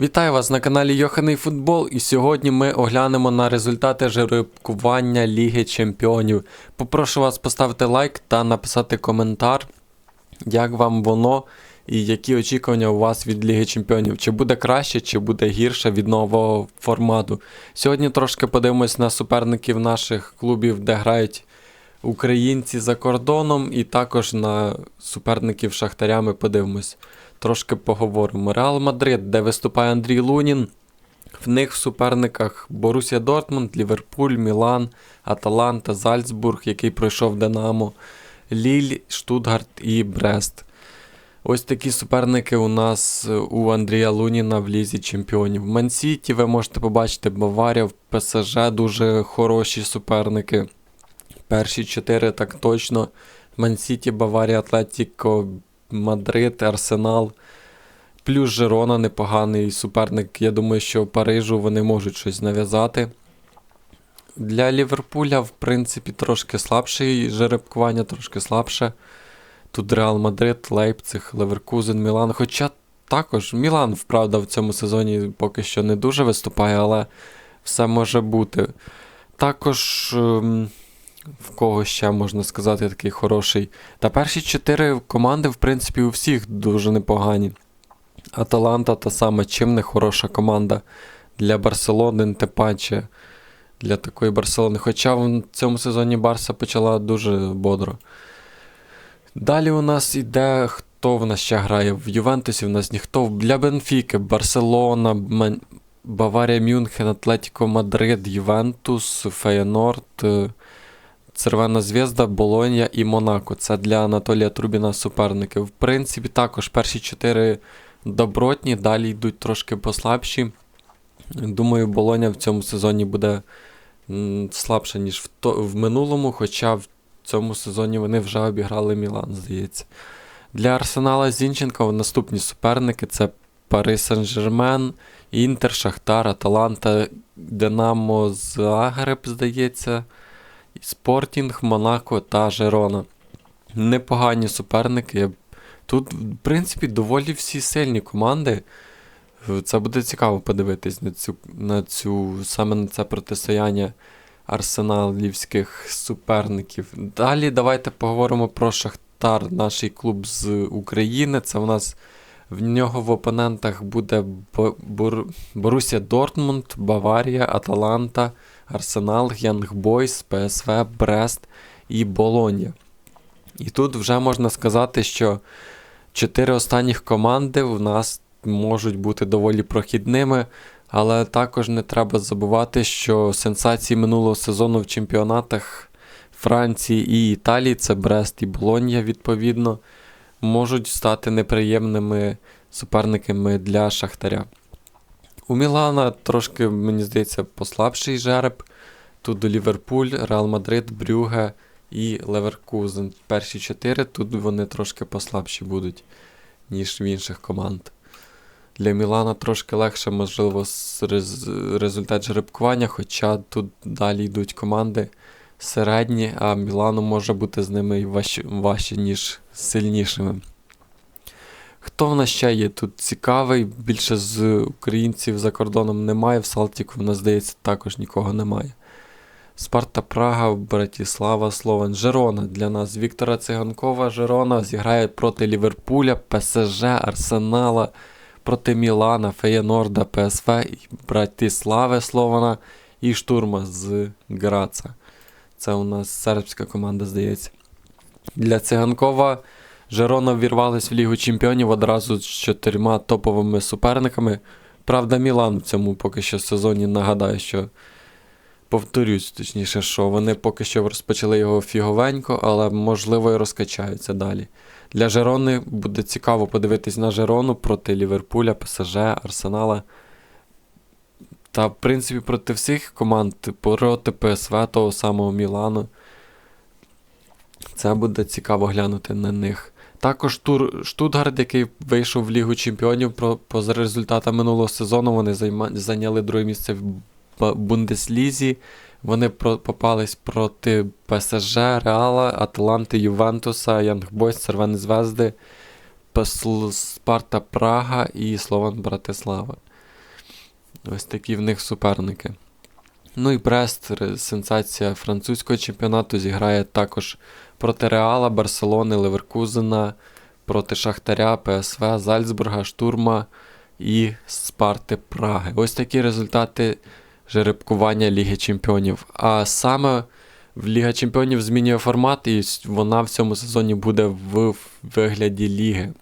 Вітаю вас на каналі Йоханий Футбол, і сьогодні ми оглянемо на результати жеребкування Ліги Чемпіонів. Попрошу вас поставити лайк та написати коментар, як вам воно і які очікування у вас від Ліги Чемпіонів. Чи буде краще, чи буде гірше від нового формату. Сьогодні трошки подивимось на суперників наших клубів, де грають українці за кордоном, і також на суперників Шахтаря ми подивимось. Трошки поговоримо. Реал Мадрид, де виступає Андрій Лунін. В них в суперниках Борусія Дортмунд, Ліверпуль, Мілан, Аталанта, Зальцбург, який пройшов Динамо, Ліль, Штутгарт і Брест. Ось такі суперники у нас е, у Андрія Луніна в Лізі Чемпіонів. В Мансіті ви можете побачити Баварія, в ПСЖ дуже хороші суперники. Перші чотири так точно. Мансіті, Баварія, Атлетіко, Мадрид, Арсенал. Плюс Жерона непоганий суперник. Я думаю, що Парижу вони можуть щось нав'язати. Для Ліверпуля, в принципі, трошки слабше жеребкування, трошки слабше. Тут Реал Мадрид, Лейпциг, Леверкузен, Мілан. Хоча також Мілан, вправда, в цьому сезоні поки що не дуже виступає, але все може бути. Також. ем, в кого ще можна сказати такий хороший. Та перші чотири команди, в принципі, у всіх дуже непогані. Аталанта та саме чим не хороша команда для Барселони, тим паче для такої Барселони. Хоча в цьому сезоні Барса почала дуже бодро. Далі у нас іде, хто в нас ще грає? В Ювентусі в нас ніхто. Для Бенфіки, Барселона. Баварія Мюнхен, Атлетіко Мадрид, Ювентус, Феєнорд. Червона Зв'язда, Болонья і Монако. Це для Анатолія Трубіна суперники. В принципі, також перші чотири добротні, далі йдуть трошки послабші. Думаю, Болоня в цьому сезоні буде м, слабша, ніж в, то, в минулому, хоча в цьому сезоні вони вже обіграли Мілан, здається. Для Арсенала Зінченка наступні суперники це Пари Сен-Жермен, Інтер, Шахтар, Аталанта, Динамо Загреб, здається. Спортінг, Монако та Жерона. Непогані суперники. Тут, в принципі, доволі всі сильні команди. Це буде цікаво подивитись на цю, на цю саме на це протистояння арсеналівських суперників. Далі давайте поговоримо про Шахтар, наш клуб з України. Це у нас в нього в опонентах буде Бо- Бор... Борусія Дортмунд, Баварія, Аталанта. Арсенал, Янг Бойс, ПСВ, Брест і Болонья. І тут вже можна сказати, що чотири останніх команди у нас можуть бути доволі прохідними, але також не треба забувати, що сенсації минулого сезону в чемпіонатах Франції і Італії, це Брест і Болонья, відповідно, можуть стати неприємними суперниками для Шахтаря. У Мілана трошки, мені здається, послабший жереб. Тут до Ліверпуль, Реал Мадрид, Брюге і Леверкузен. Перші чотири, тут вони трошки послабші будуть, ніж в інших команд. Для Мілана трошки легше, можливо, результат жеребкування, хоча тут далі йдуть команди середні, а Мілану може бути з ними важче, важче ніж сильнішими. Хто в нас ще є тут цікавий? Більше з українців за кордоном немає. В Салтіку, в нас, здається, також нікого немає. Спарта Прага, Братіслава, Словен, Жерона для нас. Віктора Циганкова, Жерона зіграє проти Ліверпуля, ПСЖ, Арсенала, проти Мілана, Феєнорда, ПСВ, Братіслави Слована і Штурма з Граца. Це у нас сербська команда, здається. Для Циганкова. Жерона ввірвались в Лігу Чемпіонів одразу з чотирма топовими суперниками. Правда, Мілан в цьому поки що сезоні нагадаю, що повторюсь, точніше, що вони поки що розпочали його фіговенько, але можливо і розкачаються далі. Для Жерони буде цікаво подивитись на Жерону проти Ліверпуля, ПСЖ, Арсенала. Та, в принципі, проти всіх команд, проти ПСВ того самого Мілану. Це буде цікаво глянути на них. Також тур Штутгарт, який вийшов в Лігу Чемпіонів про, поза результатами минулого сезону, вони займа, зайняли друге місце в Бундеслізі. Вони про, попались проти ПСЖ, Реала, Атланти, Ювентуса, Янгбойс, Червоні Звезди, Спарта Прага і Слован Братислава. Ось такі в них суперники. Ну і Брест, сенсація французького чемпіонату, зіграє також проти Реала, Барселони, Леверкузена, проти Шахтаря, ПСВ, Зальцбурга, Штурма і Спарти Праги. Ось такі результати жеребкування Ліги Чемпіонів. А саме в Ліга Чемпіонів змінює формат, і вона в цьому сезоні буде в вигляді ліги.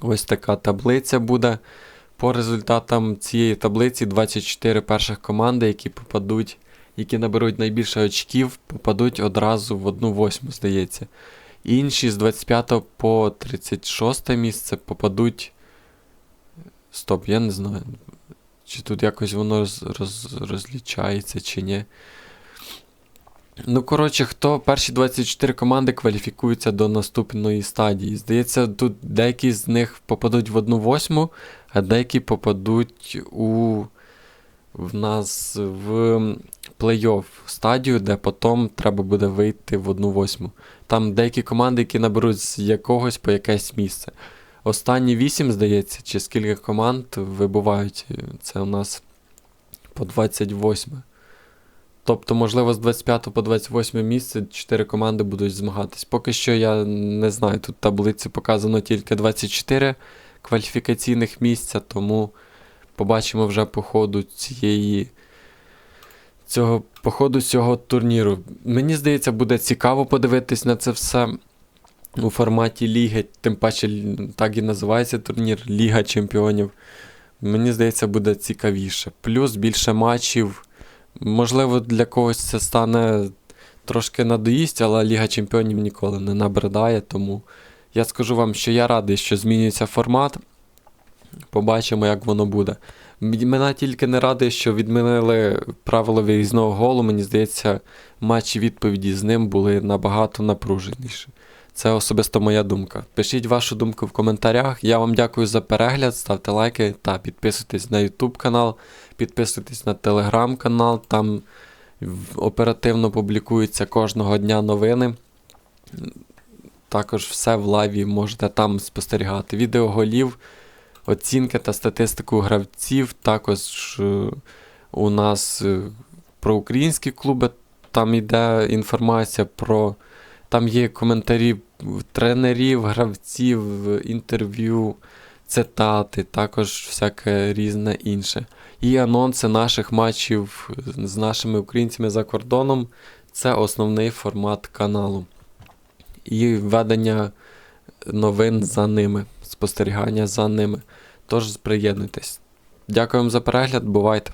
Ось така таблиця буде. По результатам цієї таблиці 24 перших команди, які попадуть, які наберуть найбільше очків, попадуть одразу в одну восьму, здається. Інші з 25 по 36 місце попадуть. Стоп, я не знаю. Чи тут якось воно роз, роз, розлічається, чи ні. Ну, коротше, хто перші 24 команди кваліфікуються до наступної стадії. Здається, тут деякі з них попадуть в одну восьму, а деякі попадуть у в нас в плей-офф стадію, де потім треба буде вийти в одну восьму. Там деякі команди, які наберуть з якогось по якесь місце. Останні 8, здається, чи скільки команд вибувають. Це у нас по 28. Тобто, можливо, з 25 по 28 місце 4 команди будуть змагатись. Поки що я не знаю, тут таблиці показано тільки 24 кваліфікаційних місця, тому побачимо вже по ходу цієї. Цього, по ходу цього турніру. Мені здається, буде цікаво подивитись на це все у форматі ліги, тим паче так і називається турнір Ліга Чемпіонів. Мені здається, буде цікавіше. Плюс більше матчів. Можливо, для когось це стане трошки надоїсть, але Ліга Чемпіонів ніколи не набридає, тому я скажу вам, що я радий, що змінюється формат. Побачимо, як воно буде. Мене тільки не радий, що відмінили правило виїзного голу. Мені здається, матчі відповіді з ним були набагато напруженіші. Це особисто моя думка. Пишіть вашу думку в коментарях. Я вам дякую за перегляд, ставте лайки та підписуйтесь на YouTube канал, підписуйтесь на Telegram канал, там оперативно публікуються кожного дня новини. Також все в лайві можете там спостерігати. Відео голів, оцінки та статистику гравців. Також е, у нас е, про українські клуби. Там йде інформація про. Там є коментарі тренерів, гравців, інтерв'ю, цитати, також всяке різне інше. І анонси наших матчів з нашими українцями за кордоном це основний формат каналу. І ведення новин за ними, спостерігання за ними. Тож приєднуйтесь. Дякуємо за перегляд, бувайте!